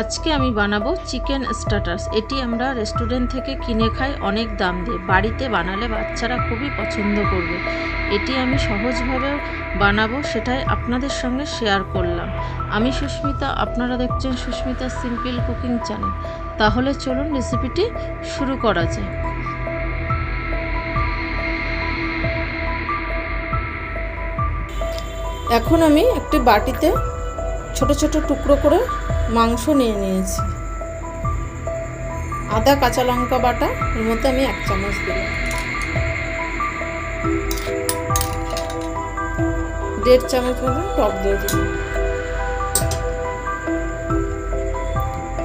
আজকে আমি বানাবো চিকেন স্টার্টার্স। এটি আমরা রেস্টুরেন্ট থেকে কিনে খাই, অনেক দাম দিয়ে। বাড়িতে বানালে বাচ্চারা খুবই পছন্দ করবে। এটি আমি সহজভাবে বানাবো, সেটাই আপনাদের সঙ্গে শেয়ার করলাম। আমি সুস্মিতা, আপনারা দেখছেন সুস্মিতা সিম্পল কুকিং চ্যানেল। তাহলে চলুন রেসিপিটি শুরু করা যায় এখন আমি একটি বাটিতে ছোট ছোট টুকরো করে মাংস নিয়ে নিয়েছি। আদা, কাঁচা লঙ্কা বাটা, এর মধ্যে আমি এক চামচ দিলাম। দেড় চামচ মতন টক দিয়ে দিলাম।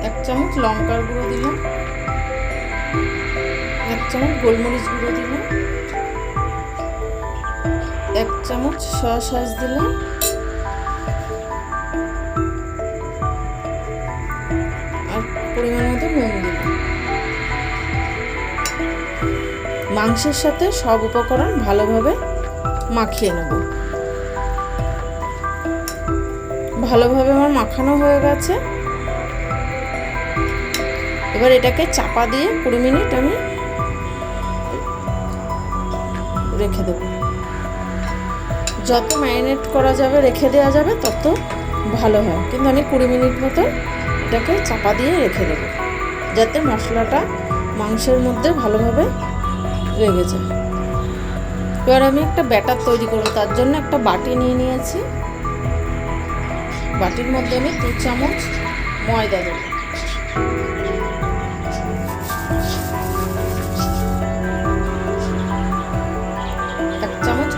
এক চামচ লঙ্কার গুঁড়ো দিলাম। এক চামচ গোলমরিচ গুঁড়ো দিলাম। এক চামচ সয়া সস দিলাম। মাংসের সাথে সব উপকরণ ভালোভাবে মাখিয়ে নেব। ভালোভাবে আমার মাখানো হয়ে গেছে। এবার এটাকে চাপা দিয়ে কুড়ি মিনিট আমি রেখে দেবো। যত ম্যারিনেট করা যাবে, রেখে দেওয়া যাবে, তত ভালো হয়। কিন্তু আমি কুড়ি মিনিট মতো এটাকে চাপা দিয়ে রেখে দেবো। যাতে মশলাটা মাংসের মধ্যে ভালোভাবে লেগে যায় এবার আমি একটা ব্যাটার তৈরি করব, তার জন্য একটা বাটি নিয়ে নিয়েছি। বাটির মধ্যে আমি দু চামচ ময়দা দেবো। এক চামচ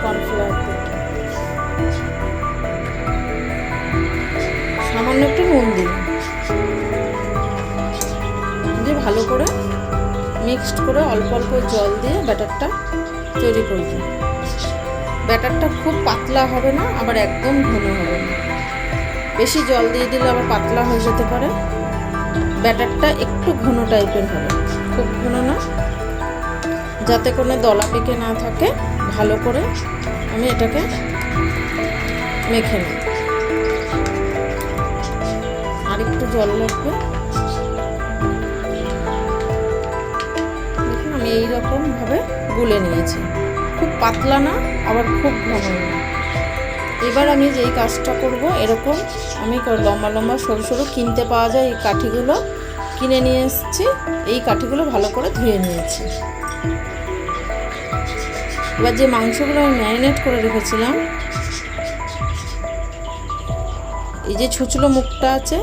সামান্য একটু নুন দিলাম। দিয়ে ভালো করে মিক্সড করে অল্প অল্প জল দিয়ে ব্যাটারটা তৈরি করব ব্যাটারটা খুব পাতলা হবে না, আবার একদম ঘন হবে না। বেশি জল দিয়ে দিলে আবার পাতলা হয়ে যেতে পারে। ব্যাটারটা একটু ঘন টাইপের হবে, খুব ঘন না। যাতে কোনো দলা পেকে না থাকে, ভালো করে আমি এটাকে মেখে নিই আর একটু জল লাগবে। দেখুন আমি এইরকমভাবে গুলে নিয়েছি। খুব পাতলা না, আবার খুব ঘন না। এবার আমি যেই কাজটা করব, এরকম আমি লম্বা লম্বা সরু সরু কিনতে পাওয়া যায় এই কাঠিগুলো। কিনে নিয়ে এসেছি, এই কাঠিগুলো ভালো করে ধুয়ে নিয়েছি। এবার যে মাংসগুলো আমি ম্যারিনেট করে রেখেছিলাম, এই যে ছুচলো মুখটা আছে,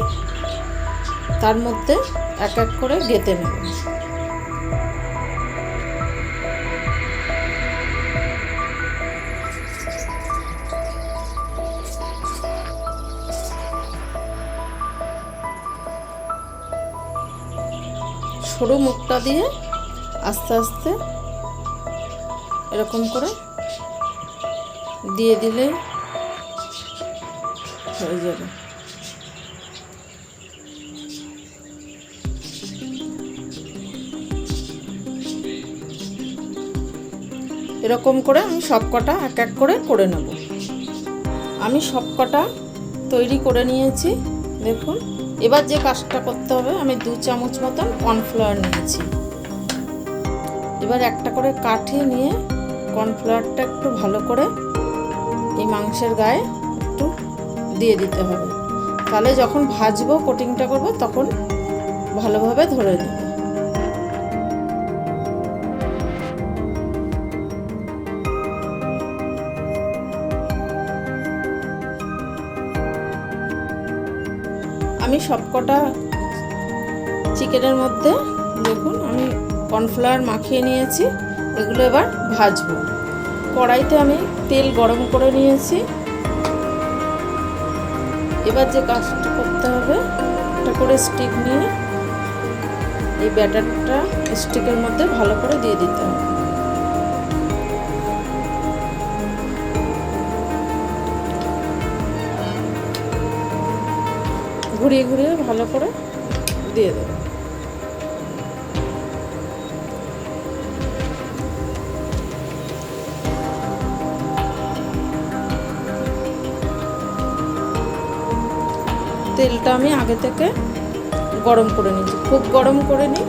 তার মধ্যে এক এক করে গেঁথে নেব। সরু মুখটা দিয়ে আস্তে আস্তে এরকম করে দিয়ে দিলে হয়ে যাবে। এরকম করে আমি সব কটা এক এক করে করে নেব। আমি সব কটা তৈরি করে নিয়েছি, দেখুন। এবার যে কাজটা করতে হবে, আমি দু চামচ মতন কর্নফ্লাওয়ার নিয়েছি। এবার একটা করে কাঠি নিয়ে কর্নফ্লাওয়ারটা একটু ভালো করে এই মাংসের গায়ে একটু দিয়ে দিতে হবে। তাহলে যখন ভাজবো কোটিংটা করব, তখন ভালোভাবে ধরে নেবে। আমি সবকটা চিকেনের মধ্যে দেখুন, আমি কর্নফ্লাওয়ার মাখিয়ে নিয়েছি, এগুলো এবার ভাজবো। কড়াইতে আমি তেল গরম করে নিয়েছি। এবার যে কাজটা করতে হবে, একটা করে স্টিক নিয়ে এই ব্যাটারটা স্টিকের মধ্যে ভালো করে দিয়ে দিতে হবে। ঘুরিয়ে ঘুরিয়ে ভালো করে দিয়ে দেবো। তেলটা আমি আগে থেকে গরম করে নিচ্ছি। খুব গরম করে নিই।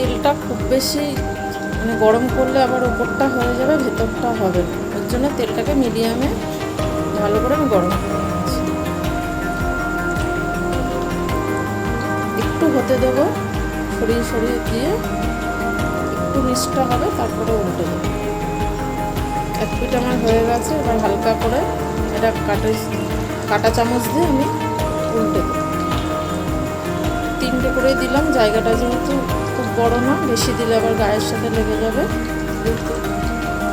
তেলটা খুব বেশি মানে গরম করলে আবার ওপরটা হয়ে যাবে, ভেতরটা হবে ওর জন্য তেলটাকে মিডিয়ামে ভালো করে আমি গরম একটু হতে দেবো, সরিয়ে সরিয়ে দিয়ে একটু মিষ্টা হবে, তারপরে উল্টে দেবো। এক পিঠ আমার হয়ে গেছে, এবার হালকা করে এটা কাটা কাটা চামচ দিয়ে আমি উল্টে দেবো। তিনটে করে দিলাম, জায়গাটা যেহেতু বড় না, বেশি দিলে আবার গায়ের সাথে লেগে যাবে।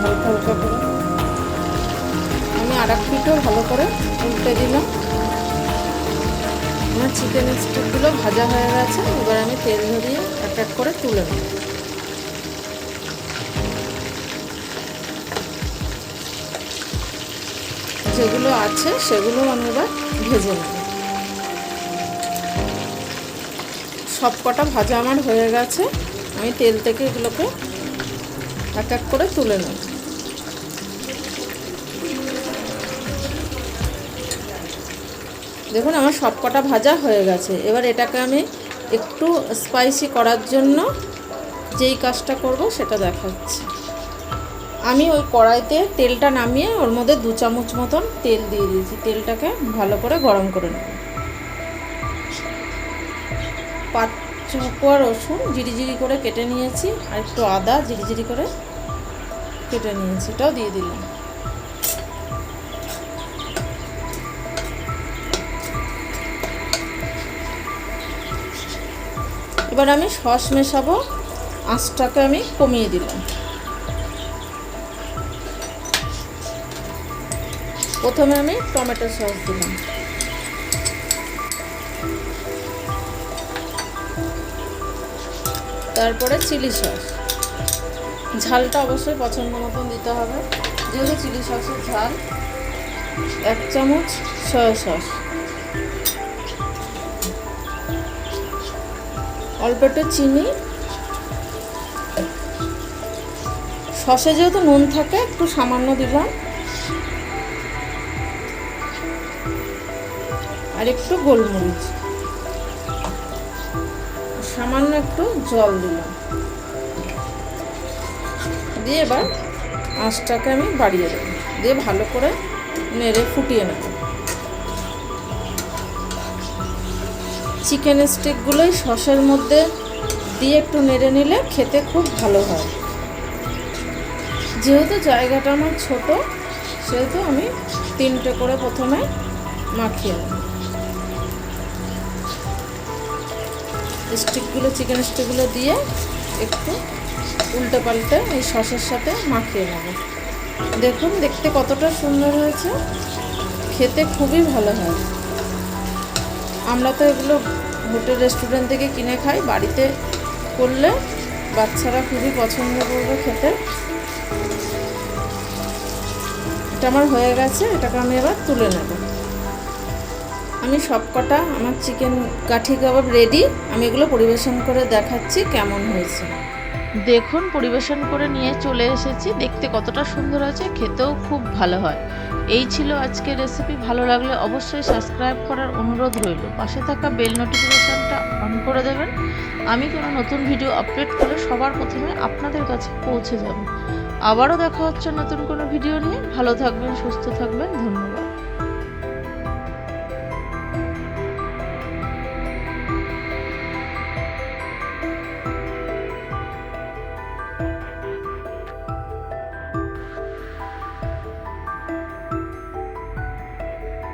হালকা হালকা করে। আমি আর এক পিঠও ভালো করে উল্টে দিলাম। আমার চিকেন স্টিকগুলো ভাজা হয়ে গেছে, এবার আমি তেল ধরিয়ে এক এক করে তুলে নেব। যেগুলো আছে সেগুলো আমি এবার ভেজে নেব। সব কটা ভাজা আমার হয়ে গেছে। আমি তেল থেকে এগুলোকে এক এক করে তুলে নেব। দেখুন, আমার সব কটা ভাজা হয়ে গেছে। এবার এটাকে আমি একটু স্পাইসি করার জন্য যেই কাজটা করব সেটা দেখাচ্ছি। আমি ওই কড়াইতে তেলটা নামিয়ে ওর মধ্যে দু চামচ মতন তেল দিয়ে দিয়েছি। তেলটাকে ভালো করে গরম করে নেব। পাঁচ চুপোয়া রসুন জিরি জিরি করে কেটে নিয়েছি, আর একটু আদা জিরি জিরি করে কেটে নিয়েছি, এটাও দিয়ে দিলাম। এবার আমি সস মেশাবো, আঁচটাকে আমি কমিয়ে দিলাম। প্রথমে আমি টমেটো সস দিলাম। তারপরে চিলি সস। ঝালটা অবশ্যই পছন্দ মতন দিতে হবে। যেহেতু চিলি সসের ঝাল, এক চামচ সয়া সস। অল্প একটু চিনি। সসে যেহেতু নুন থাকে, একটু সামান্য দিলাম। আর একটু গোলমরিচ। সামান্য একটু জল দিলাম। দিয়ে এবার আঁচটাকে আমি বাড়িয়ে দেবো। দিয়ে ভালো করে নেড়ে ফুটিয়ে নেব। চিকেন স্টিকগুলোই সসের মধ্যে দিয়ে একটু নেড়ে নিলে খেতে খুব ভালো হয়। যেহেতু জায়গাটা আমার ছোট, সেহেতু আমি তিনটে করে প্রথমে মাখিয়ে নেব। স্টিকগুলো, চিকেন স্টিকগুলো দিয়ে একটু উল্টে পাল্টে এই সসের সাথে মাখিয়ে নেব। দেখুন, দেখতে কতটা সুন্দর হয়েছে। খেতে খুবই ভালো হয়। আমরা তো এগুলো হোটেল, রেস্টুরেন্ট থেকে কিনে খাই। বাড়িতে করলে বাচ্চারা খুবই পছন্দ করবে খেতে। এটা আমার হয়ে গেছে, এটাকে আমি এবার তুলে নেব। আমি সব কটা আমার চিকেন কাঠি কাবাব রেডি আমি এগুলো পরিবেশন করে দেখাচ্ছি কেমন হয়েছে। দেখুন, পরিবেশন করে নিয়ে চলে এসেছি, দেখতে কতটা সুন্দর আছে খেতেও খুব ভালো হয়। এই ছিল আজকের রেসিপি ভালো লাগলে অবশ্যই সাবস্ক্রাইব করার অনুরোধ রইল। পাশে থাকা বেল নোটিফিকেশানটা অন করে দেবেন। আমি কোনো নতুন ভিডিও আপলোড করলে সবার প্রথমে আপনাদের কাছে পৌঁছে যাবে। আবারও দেখা হচ্ছে নতুন কোনো ভিডিও নিয়ে। ভালো থাকবেন, সুস্থ থাকবেন, ধন্যবাদ।